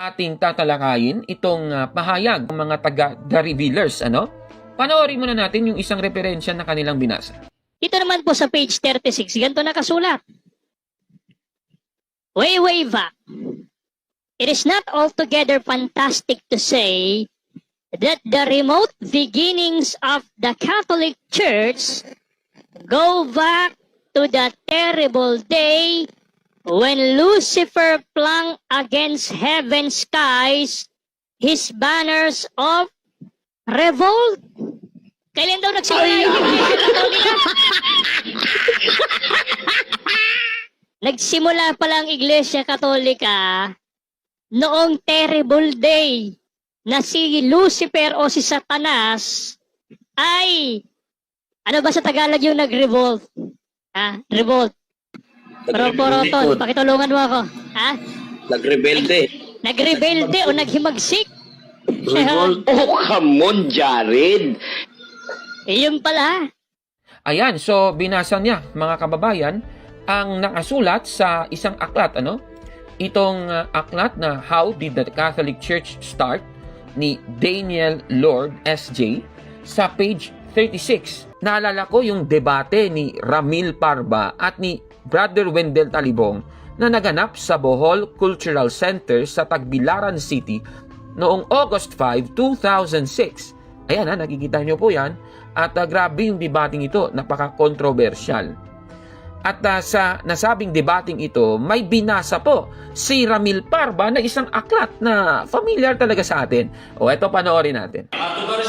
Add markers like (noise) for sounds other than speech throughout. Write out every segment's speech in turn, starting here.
ating tatalakayin itong ah, pahayag ng mga taga The Revealers, ano? Panoorin muna natin yung isang referensya na kanilang binasa. Dito naman po sa page 36, ganito nakasulat. Way, way back. It is not altogether fantastic to say that the remote beginnings of the Catholic Church go back to the terrible day when Lucifer flung against heaven's skies his banners of revolt. Kailan daw nagsimula yung? (laughs) (laughs) Nagsimula pa lang Iglesia Katolika noong terrible day na si Lucifer o si Satanas ay ano ba sa Tagalog yung nag-revolt? Ha? Revolt. Poro-poroton, pakitulungan mo ako. Ha? Nagrebelde. Nagrebelde o naghimagsik? Revolt. (laughs) Oh, come on, Jared. Eh, yun pala. Ayan, so binasa niya, mga kababayan, ang nakasulat sa isang aklat, ano? Itong ah, aklat na How Did the Catholic Church Start ni Daniel Lord S.J. sa page 36. Naalala ko yung debate ni Ramil Parba at ni Brother Wendell Talibong na naganap sa Bohol Cultural Center sa Tagbilaran City noong August 5, 2006. Ayan ha, nakikita nyo po yan. At ah, grabe yung debating ito, napaka-controversial. At ah, sa nasabing debating ito, may binasa po si Ramil Parba na isang aklat na familiar talaga sa atin. O eto panoorin natin. At para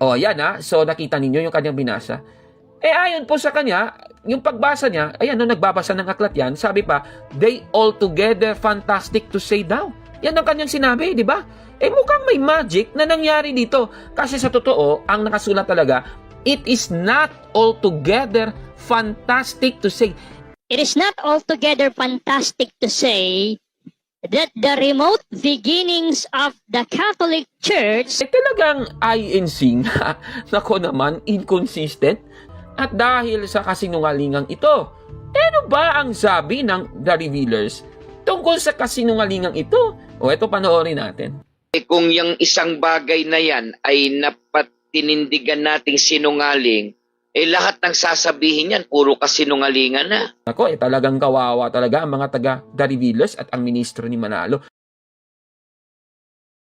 O ayan ha, so nakita ninyo yung kanyang binasa. Eh ayon po sa kanya, yung pagbasa niya, ayan, nung nagbabasa ng aklat yan, sabi pa, they altogether fantastic to say daw. Yan ang kanyang sinabi, di ba? Eh mukhang may magic na nangyari dito. Kasi sa totoo, ang nakasulat talaga, it is not altogether fantastic to say. It is not altogether fantastic to say that the remote beginnings of the Catholic Church Eh talagang INC nga, (laughs) nako naman, inconsistent. At dahil sa kasinungalingang ito, ano ba ang sabi ng The Revealers tungkol sa kasinungalingang ito? O eto panoorin natin. Eh, kung yung isang bagay na yan ay napatinindigan nating sinungaling, eh lahat ng sasabihin yan, puro kasinungalingan na. Ako, eh talagang kawawa talaga ang mga taga Revealers at ang ministro ni Manalo.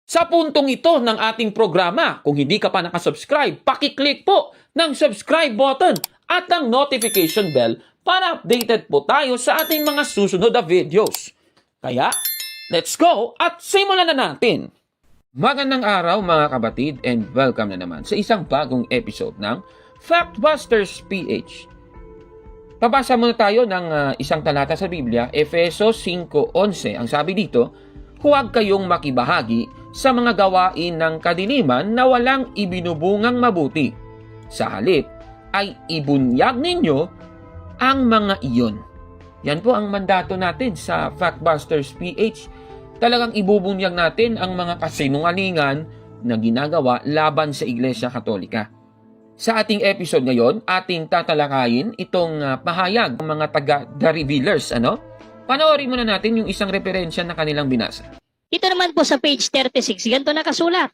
Sa puntong ito ng ating programa, kung hindi ka pa nakasubscribe, pakiclick po ng subscribe button at ang notification bell para updated po tayo sa ating mga susunod na videos. Kaya, let's go at simulan na natin! Magandang araw mga kabatid and welcome na naman sa isang bagong episode ng Factbusters PH. Pabasa muna tayo ng ah, isang talata sa Biblia, Efeso 5.11. Ang sabi dito, Huwag kayong makibahagi sa mga gawain ng kadiliman na walang ibinubungang mabuti. Sa halip, ay ibunyag ninyo ang mga iyon. Yan po ang mandato natin sa Factbusters PH. Talagang ibubunyag natin ang mga kasinungalingan na ginagawa laban sa Iglesia Katolika. Sa ating episode ngayon, ating tatalakayin itong ah, pahayag ng mga taga The Revealers, ano? Panoorin muna natin yung isang referensya na kanilang binasa. Dito naman po sa page 36, ganito nakasulat.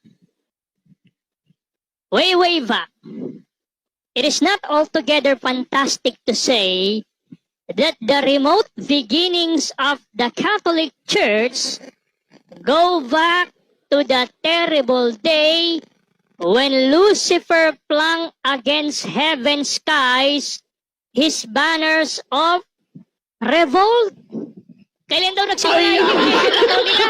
Way, way back. It is not altogether fantastic to say that the remote beginnings of the Catholic Church go back to the terrible day when Lucifer flung against heaven's skies his banners of revolt. Kailan daw nagsimula yung (laughs) Katolika?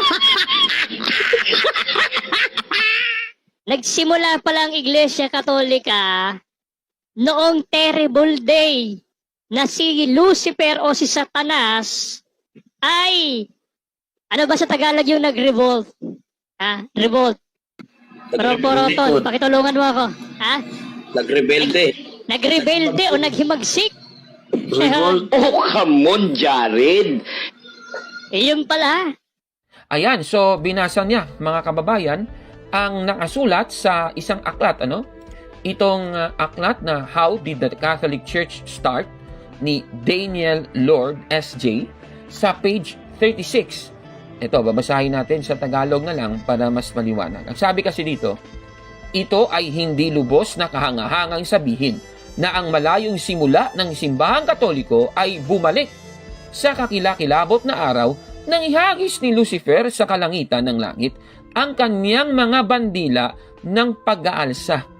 Nagsimula pa lang Iglesia Katolika noong terrible day na si Lucifer o si Satanas ay ano ba sa Tagalog yung nag-revolt? Ha? Revolt. Poro-poroton, pakitulungan mo ako. Ha? Nagrebelde. Nagrebelde o naghimagsik? Revolt. (laughs) Oh, come on, Jared. Yung pala. Ayan, so binasa niya mga kababayan ang nakasulat sa isang aklat ano? Itong uh, aklat na How Did the Catholic Church Start ni Daniel Lord SJ sa page 36. Ito, babasahin natin sa Tagalog na lang para mas maliwanag. Ang sabi kasi dito, ito ay hindi lubos na kahangahangang sabihin na ang malayong simula ng simbahang katoliko ay bumalik sa kakilakilabot na araw nang ihagis ni Lucifer sa kalangitan ng langit ang kanyang mga bandila ng pag-aalsa.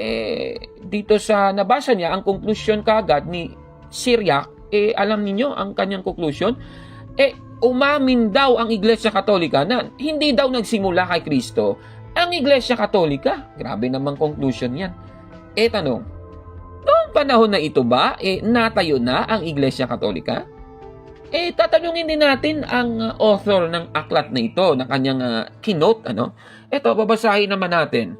Eh, dito sa nabasa niya, ang conclusion kagad ni Syriac, eh, alam niyo ang kanyang conclusion? Eh, umamin daw ang Iglesia Katolika na hindi daw nagsimula kay Kristo ang Iglesia Katolika. Grabe namang conclusion yan. Eh, tanong, noong panahon na ito ba, eh, natayo na ang Iglesia Katolika? Eh, tatanungin din natin ang uh, author ng aklat na ito, na kanyang uh, keynote, ano? Ito, babasahin naman natin.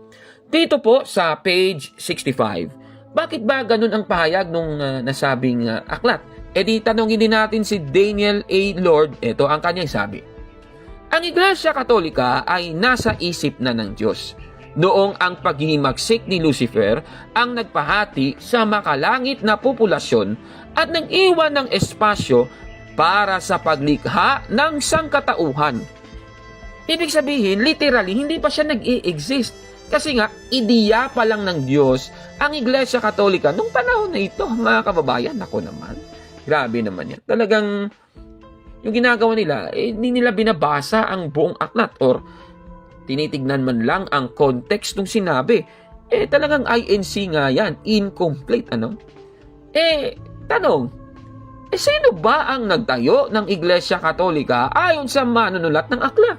Dito po sa page 65, bakit ba ganun ang pahayag nung uh, nasabing uh, aklat? E di tanongin din natin si Daniel A. Lord, ito ang kanyang sabi. Ang Iglesia Katolika ay nasa isip na ng Diyos. Noong ang paghihimagsik ni Lucifer ang nagpahati sa makalangit na populasyon at nag-iwan ng espasyo para sa paglikha ng sangkatauhan. Ibig sabihin, literally, hindi pa siya nag-i-exist. Kasi nga, ideya pa lang ng Diyos ang Iglesia Katolika nung panahon na ito, mga kababayan. Ako naman, grabe naman yan. Talagang, yung ginagawa nila, eh, hindi nila binabasa ang buong aklat or tinitignan man lang ang context ng sinabi. Eh, talagang INC nga yan, incomplete, ano? Eh, tanong, eh, sino ba ang nagtayo ng Iglesia Katolika ayon sa manunulat ng aklat?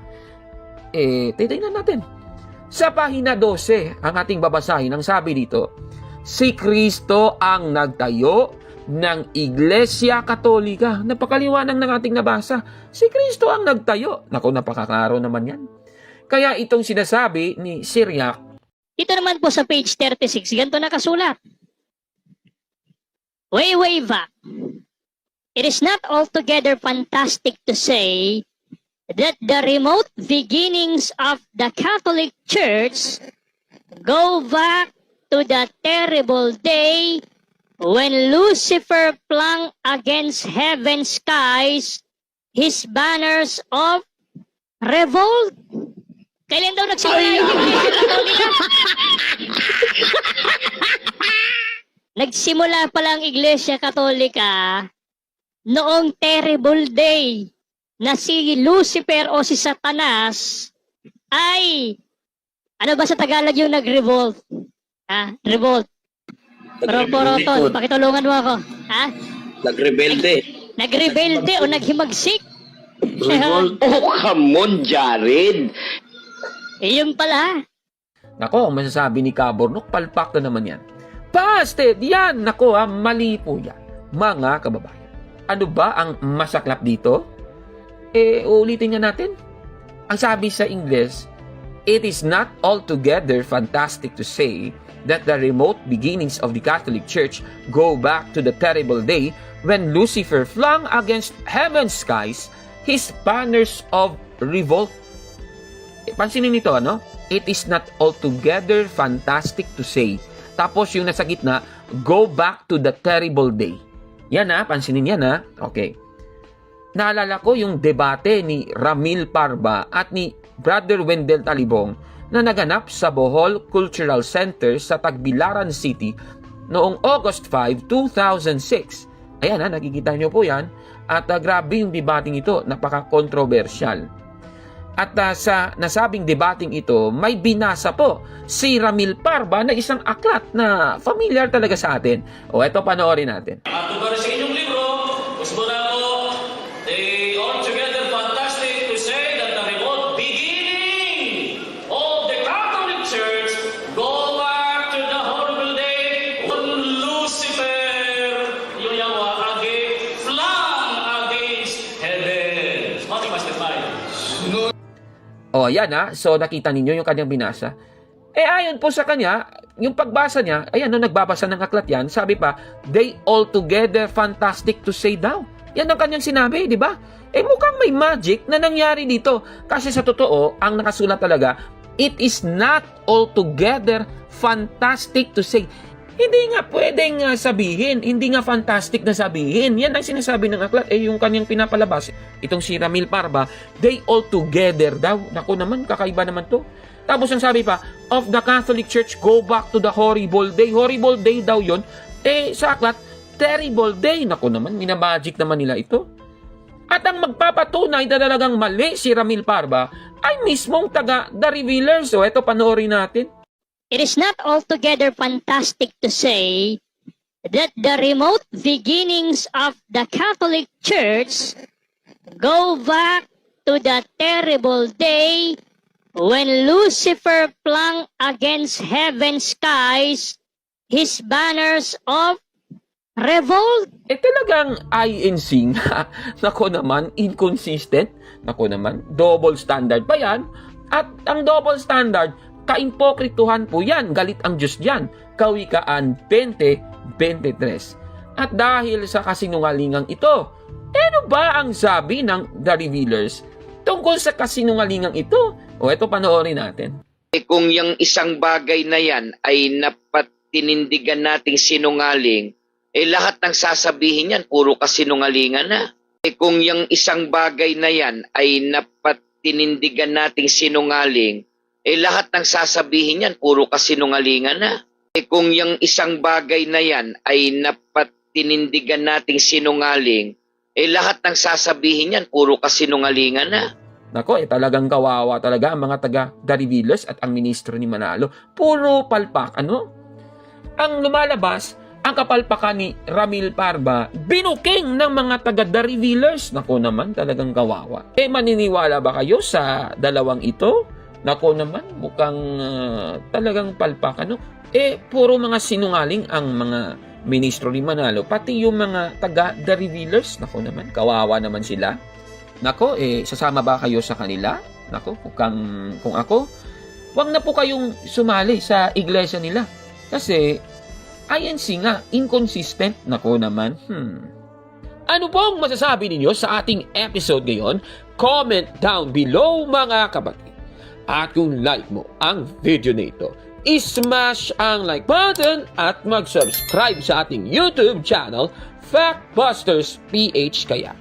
Eh, titignan natin. Sa pahina 12, ang ating babasahin, ang sabi dito, si Kristo ang nagtayo ng Iglesia Katolika. Napakaliwanag ng ating nabasa. Si Kristo ang nagtayo. Naku, napakaklaro naman yan. Kaya itong sinasabi ni Syriac, Ito naman po sa page 36, ganito nakasulat. Way, way back. It is not altogether fantastic to say that the remote beginnings of the Catholic Church go back to the terrible day when Lucifer flung against heaven's skies his banners of revolt. Kailan daw nagsimula yung (laughs) Iglesia? Nagsimula pala ang Iglesia Katolika noong terrible day na si Lucifer o si Satanas ay ano ba sa Tagalog yung nag-revolt? Ha? Revolt. Poro-poroton, pakitulungan mo ako. Ha? Nagrebelde. Nagrebelde o naghimagsik? Oh, come on, Jared. Eh, yun pala. Nako, ang masasabi ni Kabornok, palpak na naman yan. Busted! Yan! Nako ha, mali po yan. Mga kababayan. Ano ba ang masaklap dito? Eh, ulitin nga natin. Ang sabi sa Ingles, It is not altogether fantastic to say that the remote beginnings of the Catholic Church go back to the terrible day when Lucifer flung against heaven's skies his banners of revolt Eh, pansinin nito, ano? It is not altogether fantastic to say. Tapos yung nasa gitna, go back to the terrible day. Yan ha, pansinin yan ha. Okay. Naalala ko yung debate ni Ramil Parba at ni Brother Wendell Talibong na naganap sa Bohol Cultural Center sa Tagbilaran City noong August 5, 2006. Ayan ha, nakikita nyo po yan. At ah, grabe yung debating ito, napaka-controversial. At uh, sa nasabing debating ito, may binasa po si Ramil Parba na isang aklat na familiar talaga sa atin. O eto panoorin natin. At para sa inyong O ayan ha, so nakita ninyo yung kanyang binasa. Eh ayon po sa kanya, yung pagbasa niya, ayan, nung nagbabasa ng aklat yan, sabi pa, they altogether fantastic to say daw. Yan ang kanyang sinabi, di ba? Eh mukhang may magic na nangyari dito. Kasi sa totoo, ang nakasulat talaga, it is not altogether fantastic to say. Hindi nga pwedeng uh, sabihin, hindi nga fantastic na sabihin. Yan ang sinasabi ng aklat. Eh, yung kanyang pinapalabas, itong si Ramil Parba, they all together daw. Naku naman, kakaiba naman to. Tapos ang sabi pa, of the Catholic Church, go back to the horrible day. Horrible day daw yon. Eh, sa aklat, terrible day. Naku naman, minamagic naman nila ito. At ang magpapatunay na talagang mali si Ramil Parba ay mismong taga The Revealers. So, eto panoorin natin. It is not altogether fantastic to say that the remote beginnings of the Catholic Church go back to the terrible day when Lucifer flung against heaven's skies his banners of revolt. Eh talagang INC nga. (laughs) Nako naman, inconsistent. Nako naman, double standard pa yan. At ang double standard, kaimpokrituhan po yan. Galit ang Diyos dyan. Kawikaan 20.23. At dahil sa kasinungalingang ito, ano ba ang sabi ng The Revealers tungkol sa kasinungalingang ito? O eto panoorin natin. Eh, kung yung isang bagay na yan ay napatinindigan nating sinungaling, eh lahat ng sasabihin yan, puro kasinungalingan na. Eh kung yung isang bagay na yan ay napatinindigan nating sinungaling, eh lahat ng sasabihin yan, puro kasinungalingan na. Eh kung yung isang bagay na yan ay napatinindigan nating sinungaling, eh lahat ng sasabihin yan, puro kasinungalingan na. Nako, eh talagang kawawa talaga ang mga taga Revealers at ang ministro ni Manalo. Puro palpak, ano? Ang lumalabas, ang kapalpakan ni Ramil Parba, binuking ng mga taga The Revealers. Nako naman, talagang kawawa. Eh, maniniwala ba kayo sa dalawang ito? Nako naman, mukhang ah, talagang palpak, ano? Eh, puro mga sinungaling ang mga ministro ni Manalo, pati yung mga taga The Revealers. Nako naman, kawawa naman sila. Nako, eh, sasama ba kayo sa kanila? Nako, kung, kung ako, wag na po kayong sumali sa iglesia nila. Kasi, INC nga, inconsistent. Nako naman, hmm. Ano pong masasabi ninyo sa ating episode ngayon? Comment down below mga kapatid. At kung like mo ang video nito, ismash ang like button at mag-subscribe sa ating YouTube channel, Factbusters PH kaya.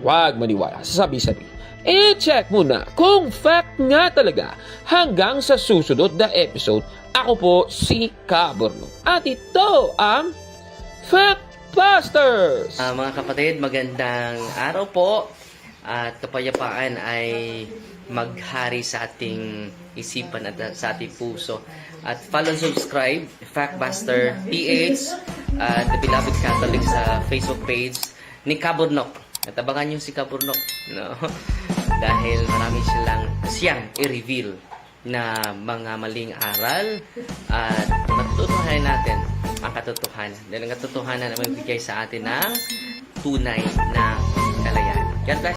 Huwag maniwala sa sabi-sabi. I-check mo na kung fact nga talaga hanggang sa susunod na episode. Ako po si Caborno. At ito ang Factbusters! Ah, mga kapatid, magandang araw po at kapayapaan ay maghari sa ating isipan at sa ating puso. At follow and subscribe, Factbuster PH at The Beloved Catholic sa Facebook page ni Kaburnok. At abangan niyo si Kaburnok. No? (laughs) Dahil marami silang siyang i-reveal na mga maling aral at matutuhanan natin ang katotohanan. Dahil ang katotohanan ay magbigay sa atin ng tunay na kalayaan. God bless.